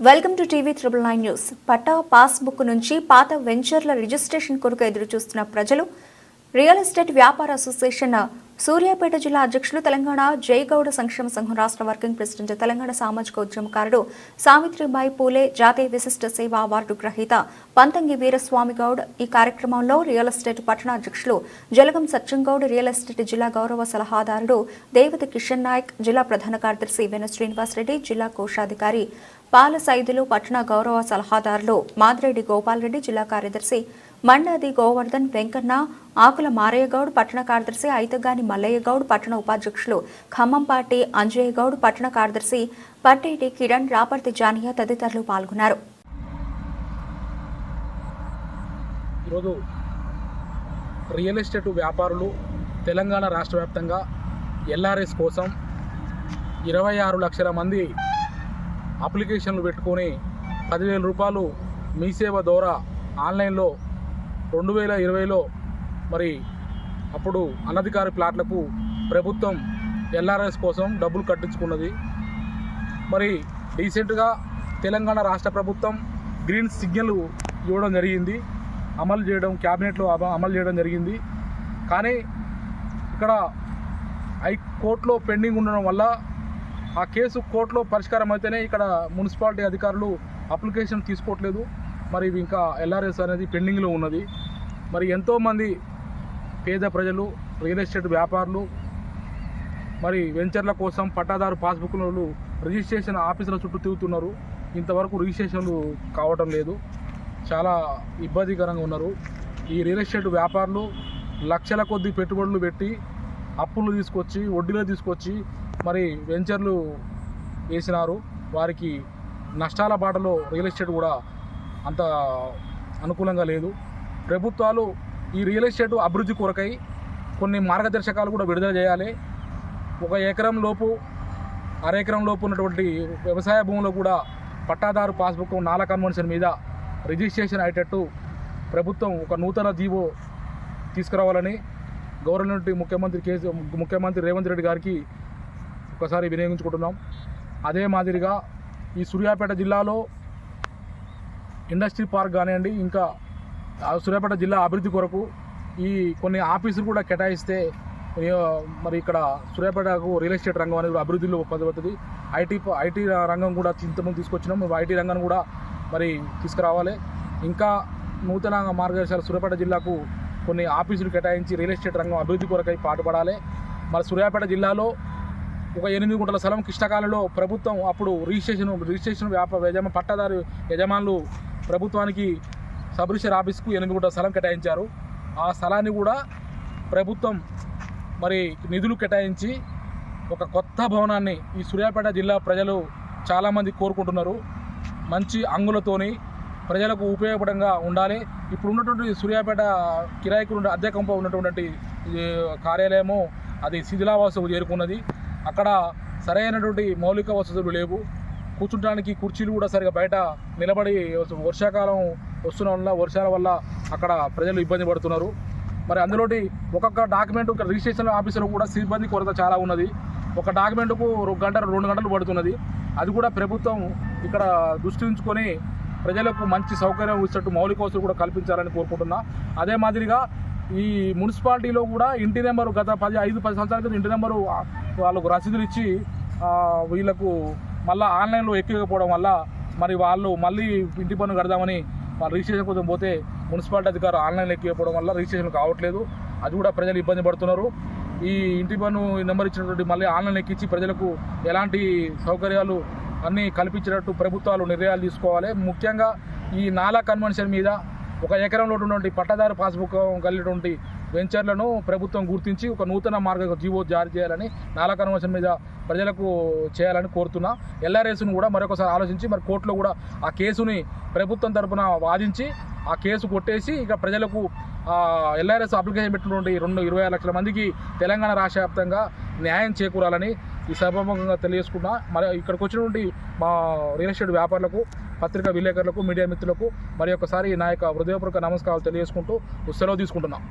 Welcome to TV triple nine news. Patta passbook నుంచి పాత వెంచర్ల రిజిస్ట్రేషన్ కొరకు ఎదురు చూస్తున్న ప్రజలు రియల్ ఎస్టేట్ వ్యాపార అసోసియేషన్ సూర్యాపేట జిల్లా అధ్యక్షులు తెలంగాణ జయగౌడ సంక్షేమ సంఘం రాష్ట్ర వర్కింగ్ ప్రెసిడెంట్ తెలంగాణ సామాజిక ఉద్యమకారుడు సావిత్రిబాయి పూలే జాతీయ విశిష్ట సేవా అవార్డు గ్రహీత పంతంగి వీరస్వామి గౌడ్ ఈ కార్యక్రమంలో రియల్ ఎస్టేట్ పట్టణ అధ్యక్షులు జలగం సత్యంగౌడ్ రియల్ ఎస్టేట్ జిల్లా గౌరవ సలహాదారుడు దేవతి కిషన్ నాయక్ జిల్లా ప్రధాన కార్యదర్శి వెను శ్రీనివాసరెడ్డి జిల్లా కోశాధికారి పాల సైదులు పట్టణ గౌరవ సలహాదారులు మాదిరెడ్డి గోపాలరెడ్డి జిల్లా కార్యదర్శి మండాది గోవర్ధన్ వెంకన్న ఆకుల మారయ్యగౌడ్ పట్టణ కార్యదర్శి ఐతగాని మల్లయ్యగౌడ్ పట్టణ ఉపాధ్యక్షులు ఖమ్మంపాటి అంజయ్యగౌడ్ పట్టణ కార్యదర్శి పట్టేటి కిరణ్ రాపర్తి జానియా తదితరులు పాల్గొన్నారు. ఈరోజు రియల్ ఎస్టేట్ వ్యాపారులు తెలంగాణ రాష్ట్ర వ్యాప్తంగా ఎల్ఆర్ఎస్ కోసం ఇరవై ఆరు లక్షల మంది అప్లికేషన్లు పెట్టుకొని పదివేల రూపాయలు మీ సేవ ద్వారా ఆన్లైన్లో రెండు వేల ఇరవైలో మరి అప్పుడు అనధికార ప్లాట్లకు ప్రభుత్వం ఎల్ఆర్ఎస్ కోసం డబ్బులు కట్టించుకున్నది. మరి రీసెంట్గా తెలంగాణ రాష్ట్ర ప్రభుత్వం గ్రీన్ సిగ్నల్ ఇవ్వడం జరిగింది. అమలు చేయడం క్యాబినెట్లో అమలు చేయడం జరిగింది. కానీ ఇక్కడ హైకోర్టులో పెండింగ్ ఉండడం వల్ల ఆ కేసు కోర్టులో పరిష్కారం అయితేనే ఇక్కడ మున్సిపాలిటీ అధికారులు అప్లికేషన్ తీసుకోవట్లేదు. మరి ఇవి ఇంకా ఎల్ఆర్ఎస్ అనేది పెండింగ్లో ఉన్నది. మరి ఎంతోమంది పేద ప్రజలు రియల్ ఎస్టేట్ వ్యాపారులు మరి వెంచర్ల కోసం పట్టాదారు పాస్బుక్లు రిజిస్ట్రేషన్ ఆఫీసుల చుట్టూ తిరుగుతున్నారు. ఇంతవరకు రిజిస్ట్రేషన్లు కావటం లేదు. చాలా ఇబ్బందికరంగా ఉన్నారు. ఈ రియల్ ఎస్టేట్ వ్యాపారులు లక్షల కొద్ది పెట్టుబడులు పెట్టి అప్పులు తీసుకొచ్చి వడ్డీలో తీసుకొచ్చి మరి వెంచర్లు వేసినారు. వారికి నష్టాల బాటలో రియల్ ఎస్టేట్ కూడా అంత అనుకూలంగా లేదు. ప్రభుత్వాలు ఈ రియల్ ఎస్టేట్ అభివృద్ధి కొరకై కొన్ని మార్గదర్శకాలు కూడా విడుదల చేయాలి. ఒక ఎకరం లోపు అరెకరం లోపు ఉన్నటువంటి వ్యవసాయ భూములో కూడా పట్టాదారు పాస్బుక్ నాల కన్వెన్షన్ మీద రిజిస్ట్రేషన్ అయ్యేటట్టు ప్రభుత్వం ఒక నూతన జీవో తీసుకురావాలని గవర్నమెంట్ ముఖ్యమంత్రి కేసీ ముఖ్యమంత్రి రేవంత్ రెడ్డి గారికి ఒకసారి వినియోగించుకుంటున్నాం. అదే మాదిరిగా ఈ సూర్యాపేట జిల్లాలో ఇండస్ట్రీ పార్క్ కానివ్వండి ఇంకా సూర్యాపేట జిల్లా అభివృద్ధి కొరకు ఈ కొన్ని ఆఫీసులు కూడా కేటాయిస్తే మరి ఇక్కడ సూర్యాపేటకు రియల్ ఎస్టేట్ రంగం అనేది అభివృద్ధిలో పొందబడుతుంది ఐటీ ఐటీ రంగం కూడా ఇంతకుముందు తీసుకొచ్చినాం. మేము ఐటీ రంగాన్ని కూడా మరి తీసుకురావాలి. ఇంకా నూతన మార్గదర్శకాలు సూర్యాపేట జిల్లాకు కొన్ని ఆఫీసులు కేటాయించి రియల్ ఎస్టేట్ రంగం అభివృద్ధి కొరకై పాటుపడాలి. మరి సూర్యాపేట జిల్లాలో ఒక ఎనిమిది గుంటల స్థలం కృష్ణకాలంలో ప్రభుత్వం అప్పుడు రిజిస్ట్రేషన్ రిజిస్ట్రేషన్ వ్యాపార యజమా పట్టాదారు యజమానులు ప్రభుత్వానికి సబ్ రిజిస్టర్ ఆఫీస్కు ఎనిమిది గుంటల స్థలం కేటాయించారు. ఆ స్థలాన్ని కూడా ప్రభుత్వం మరి నిధులు కేటాయించి ఒక కొత్త భవనాన్ని ఈ సూర్యాపేట జిల్లా ప్రజలు చాలామంది కోరుకుంటున్నారు. మంచి అంగులతోని ప్రజలకు ఉపయోగపడంగా ఉండాలి. ఇప్పుడు ఉన్నటువంటి సూర్యాపేట కిరాయికు ఉన్న ఉన్నటువంటి కార్యాలయము అది శిథిలావాసం చేరుకున్నది. అక్కడ సరైనటువంటి మౌలిక వసతులు లేవు. కూర్చుంటానికి కుర్చీలు కూడా సరిగా బయట నిలబడి వర్షాకాలం వస్తున్న వల్ల వర్షాల వల్ల అక్కడ ప్రజలు ఇబ్బంది పడుతున్నారు. మరి అందులోటి ఒక్కొక్క డాక్యుమెంట్ రిజిస్ట్రేషన్ ఆఫీసులో కూడా సిబ్బంది కొరత చాలా ఉన్నది. ఒక డాక్యుమెంట్కు గంట రెండు గంటలు పడుతున్నది. అది కూడా ప్రభుత్వం ఇక్కడ దృష్టి ఉంచుకొని ప్రజలకు మంచి సౌకర్యం ఇచ్చేట్టు మౌలిక వసతులు కూడా కల్పించాలని కోరుకుంటున్నా. అదే మాదిరిగా ఈ మున్సిపాలిటీలో కూడా ఇంటి నెంబరు గత పది ఐదు పది సంవత్సరాల క్రితం ఇంటి నెంబరు వాళ్ళకు రసీదులు ఇచ్చి వీళ్ళకు మళ్ళీ ఆన్లైన్లో ఎక్కకపోవడం వల్ల మరి వాళ్ళు మళ్ళీ ఇంటి పన్ను కడదామని వాళ్ళు రిజిస్ట్రేషన్ కోసం పోతే మున్సిపాలిటీ అధికారులు ఆన్లైన్లో ఎక్కిపోవడం వల్ల రిజిస్ట్రేషన్ కావట్లేదు. అది కూడా ప్రజలు ఇబ్బంది పడుతున్నారు. ఈ ఇంటి పన్ను నెంబర్ ఇచ్చినటువంటి మళ్ళీ ఆన్లైన్ ఎక్కించి ప్రజలకు ఎలాంటి సౌకర్యాలు అన్నీ కల్పించినట్టు ప్రభుత్వాలు నిర్ణయాలు తీసుకోవాలి. ముఖ్యంగా ఈ నాలా కన్వెన్షన్ మీద ఒక ఎకరంలో ఉన్నటువంటి పట్టదారు పాస్బుక్ కలిగినటువంటి వెంచర్లను ప్రభుత్వం గుర్తించి ఒక నూతన మార్గ జీవో జారీ చేయాలని నాలా కన్వెన్షన్ మీద ప్రజలకు చేయాలని కోరుతున్నా. ఎల్ఆర్ఎస్ను కూడా మరొకసారి ఆలోచించి మరి కోర్టులో కూడా ఆ కేసుని ప్రభుత్వం తరపున వాదించి ఆ కేసు కొట్టేసి ఇక ప్రజలకు ఎల్ఆర్ఎస్ అప్లికేషన్ పెట్టినటువంటి రెండు ఇరవై లక్షల మందికి తెలంగాణ రాష్ట్ర వ్యాప్తంగా న్యాయం చేకూరాలని ఈ సభాముఖంగా తెలియజేసుకున్నా మరి ఇక్కడికి వచ్చినటువంటి మా రియల్ ఎస్టేట్ వ్యాపారులకు పత్రికా విలేకరులకు మీడియా మిత్రులకు మరి ఒకసారి నా యొక్క హృదయపూర్వక నమస్కారాలు తెలియజేసుకుంటూ సెలవు తీసుకుంటున్నాం.